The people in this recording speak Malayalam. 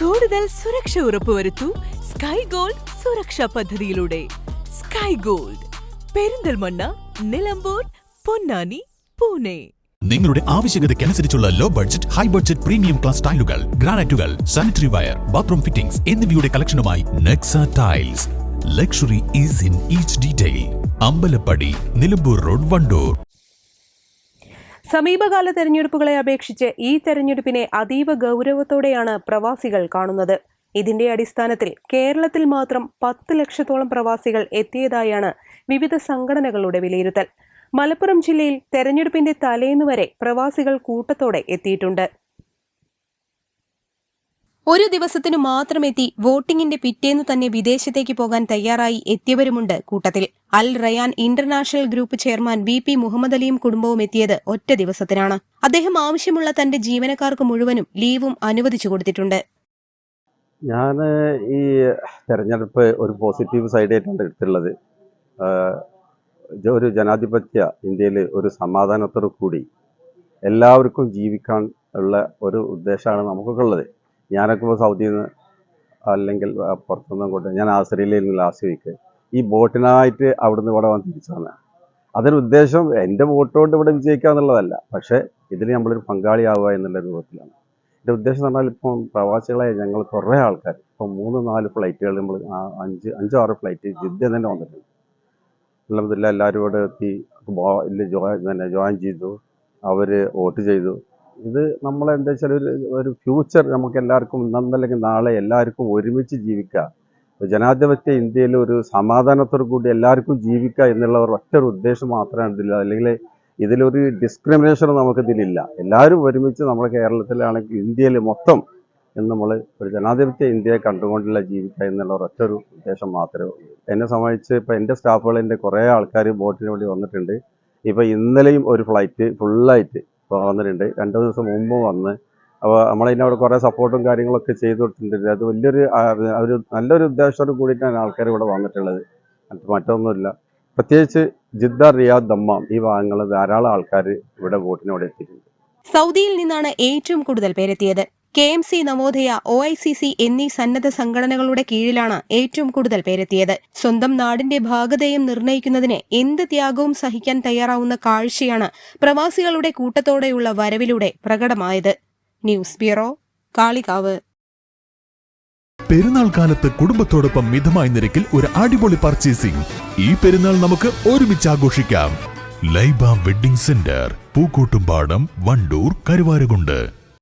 കൂടുതൽ സുരക്ഷ ഉറപ്പുവരുത്തൂ സ്കൈ ഗോൾഡ് സുരക്ഷാ പദ്ധതിയിലൂടെ. Sky gold Perinthalmanna Nilambur Ponnani Pune. നിങ്ങളുടെ ആവശ്യകതയ്ക്കനുസരിച്ചുള്ള low budget high budget premium class ടൈലുകൾ ഗ്രാനൈറ്റുകൾ സാനിറ്ററി വയർ ബാത്റൂം ഫിറ്റിംഗ്സ് എന്നിവയുടെ കളക്ഷനുമായി Nexa tiles luxury is in each detail Ambalappadi Nilambur road Wandoor. സമീപകാല തെരഞ്ഞെടുപ്പുകളെ അപേക്ഷിച്ച് ഈ തെരഞ്ഞെടുപ്പിനെ അതീവ ഗൗരവത്തോടെയാണ് പ്രവാസികൾ കാണുന്നത്. ഇതിന്റെ അടിസ്ഥാനത്തിൽ കേരളത്തിൽ മാത്രം പത്ത് ലക്ഷത്തോളം പ്രവാസികൾ എത്തിയതായാണ് വിവിധ സംഘടനകളുടെ വിലയിരുത്തൽ. മലപ്പുറം ജില്ലയിൽ തെരഞ്ഞെടുപ്പിന്റെ തലേന്ന് വരെ പ്രവാസികൾ കൂട്ടത്തോടെ എത്തിയിട്ടുണ്ട്. ഒരു ദിവസത്തിനു മാത്രമെത്തി വോട്ടിംഗിന്റെ പിറ്റേന്നു തന്നെ വിദേശത്തേക്ക് പോകാൻ തയ്യാറായി എത്തിയവരുമുണ്ട് കൂട്ടത്തിൽ. Al Rayan international group chairman V P Muhammad അലിയും കുടുംബവും എത്തിയത് ഒറ്റ ദിവസത്തിനാണ്. അദ്ദേഹം ആവശ്യമുള്ള തന്റെ ജീവനക്കാർക്ക് മുഴുവനും ലീവും അനുവദിച്ചു കൊടുത്തിട്ടുണ്ട്. ഞാൻ ഈ തെരഞ്ഞെടുപ്പ് ഒരു പോസിറ്റീവ് സൈഡായിട്ടാണ് എടുത്തുള്ളത് ഒരു ജനാധിപത്യ ഇന്ത്യയിൽ ഒരു സമാധാനത്തോടു കൂടി എല്ലാവർക്കും ജീവിക്കാൻ ഉള്ള ഒരു ഉദ്ദേശമാണ് നമുക്കൊക്കെ ഉള്ളത്. ഞാനൊക്കെ ഇപ്പോൾ സൗദിയിൽ നിന്ന് അല്ലെങ്കിൽ പുറത്തുനിന്ന് കൊണ്ട് ഞാൻ ആസ്ട്രേലിയയിൽ ലാസ്റ്റ് വീക്ക് ഈ ബോട്ടിനായിട്ട് അവിടുന്ന് ഇവിടെ വന്ന് തിരിച്ചു വന്നത്. ഉദ്ദേശം എന്റെ ബോട്ടുകൊണ്ട് ഇവിടെ വിജയിക്കുക എന്നുള്ളതല്ല. പക്ഷേ ഇതിൽ നമ്മളൊരു പങ്കാളിയാവുക എന്നുള്ള രൂപത്തിലാണ്. എന്റെ ഉദ്ദേശം എന്ന് പറഞ്ഞാൽ ഇപ്പം പ്രവാസികളായ ഞങ്ങൾ കുറേ ആൾക്കാർ ഇപ്പം മൂന്ന് നാല് ഫ്ലൈറ്റുകൾ നമ്മൾ അഞ്ച് അഞ്ചോ ആറ് ഫ്ലൈറ്റ് ജിദ്ദ തന്നെ വന്നിട്ടുണ്ട്. അലഹമില്ല എല്ലാവരും ഇവിടെ എത്തി. ഇതിൽ ജോയിൻ ജോയിൻ ചെയ്തു. അവർ വോട്ട് ചെയ്തു. ഇത് നമ്മളെന്താ വെച്ചാൽ ഒരു ഒരു ഫ്യൂച്ചർ നമുക്ക് എല്ലാവർക്കും ഇന്നല്ലെങ്കിൽ നാളെ എല്ലാവർക്കും ഒരുമിച്ച് ജീവിക്കുക. ജനാധിപത്യ ഇന്ത്യയിൽ ഒരു സമാധാനത്തോടു കൂടി എല്ലാവർക്കും ജീവിക്കുക എന്നുള്ള ഒരു ഒറ്റ ഒരു ഉദ്ദേശം മാത്രമാണ് ഇതിൽ അല്ലെങ്കിൽ ഇതിലൊരു ഡിസ്ക്രിമിനേഷൻ നമുക്ക് ഇതിലില്ല. എല്ലാവരും ഒരുമിച്ച് നമ്മുടെ കേരളത്തിലാണെങ്കിൽ ഇന്ത്യയിൽ മൊത്തം എന്ന് നമ്മൾ ഒരു ജനാധിപത്യ ഇന്ത്യയെ കണ്ടുകൊണ്ടുള്ള ജീവിക്കുക എന്നുള്ള ഒരൊറ്റ ഒരു ഉദ്ദേശം മാത്രമേ ഉള്ളൂ. എന്നെ സംബന്ധിച്ച് ഇപ്പോൾ എന്റെ സ്റ്റാഫുകളിന്റെ കുറേ ആൾക്കാർ ബോട്ടിന് വേണ്ടി വന്നിട്ടുണ്ട്. ഇപ്പോൾ ഇന്നലെയും ഒരു ഫ്ലൈറ്റ് ഫുള്ളായിട്ട് വന്നിട്ടുണ്ട്. രണ്ടു ദിവസം മുമ്പ് വന്ന്. അപ്പോൾ നമ്മളതിന്റെ അവിടെ കുറേ സപ്പോർട്ടും കാര്യങ്ങളൊക്കെ ചെയ്തു കൊടുത്തിട്ടുണ്ട്. അത് വലിയൊരു ഒരു നല്ലൊരു ഉദ്ദേശത്തോട് കൂടിയിട്ടാണ് ആൾക്കാർ ഇവിടെ വന്നിട്ടുള്ളത്. മറ്റ് മറ്റൊന്നുമില്ല. പ്രത്യേകിച്ച് ജിദ്ദ റിയാദ് ദമ്മാം ഈ ഭാഗങ്ങളിൽ ധാരാളം ആൾക്കാർ ഇവിടെ വോട്ടിനോട് എത്തിയിട്ടുണ്ട്. സൗദിയിൽ നിന്നാണ് ഏറ്റവും കൂടുതൽ പേരെത്തിയത്. K M C Navodaya O I C C എന്നീ സന്നദ്ധ സംഘടനകളുടെ കീഴിലാണ് ഏറ്റവും കൂടുതൽ പേരെത്തിയത്. സ്വന്തം നാടിന്റെ ഭാഗതയും നിർണയിക്കുന്നതിന് എന്ത് ത്യാഗവും സഹിക്കാൻ തയ്യാറാവുന്ന കാഴ്ചയാണ് പ്രവാസികളുടെ കൂട്ടത്തോടെയുള്ള വരവിലൂടെ പ്രകടമായത്. News bureau Kalikavu. പെരുന്നാൾ കാലത്ത് കുടുംബത്തോടൊപ്പം മിതമായ നിരക്കിൽ ഒരു അടിപൊളി പർച്ചേസിംഗ് ഈ പെരുന്നാൾ നമുക്ക് ഒരുമിച്ച് ആഘോഷിക്കാം. Laiba wedding centre Pookkottumpadam Wandoor Karuvarakundu.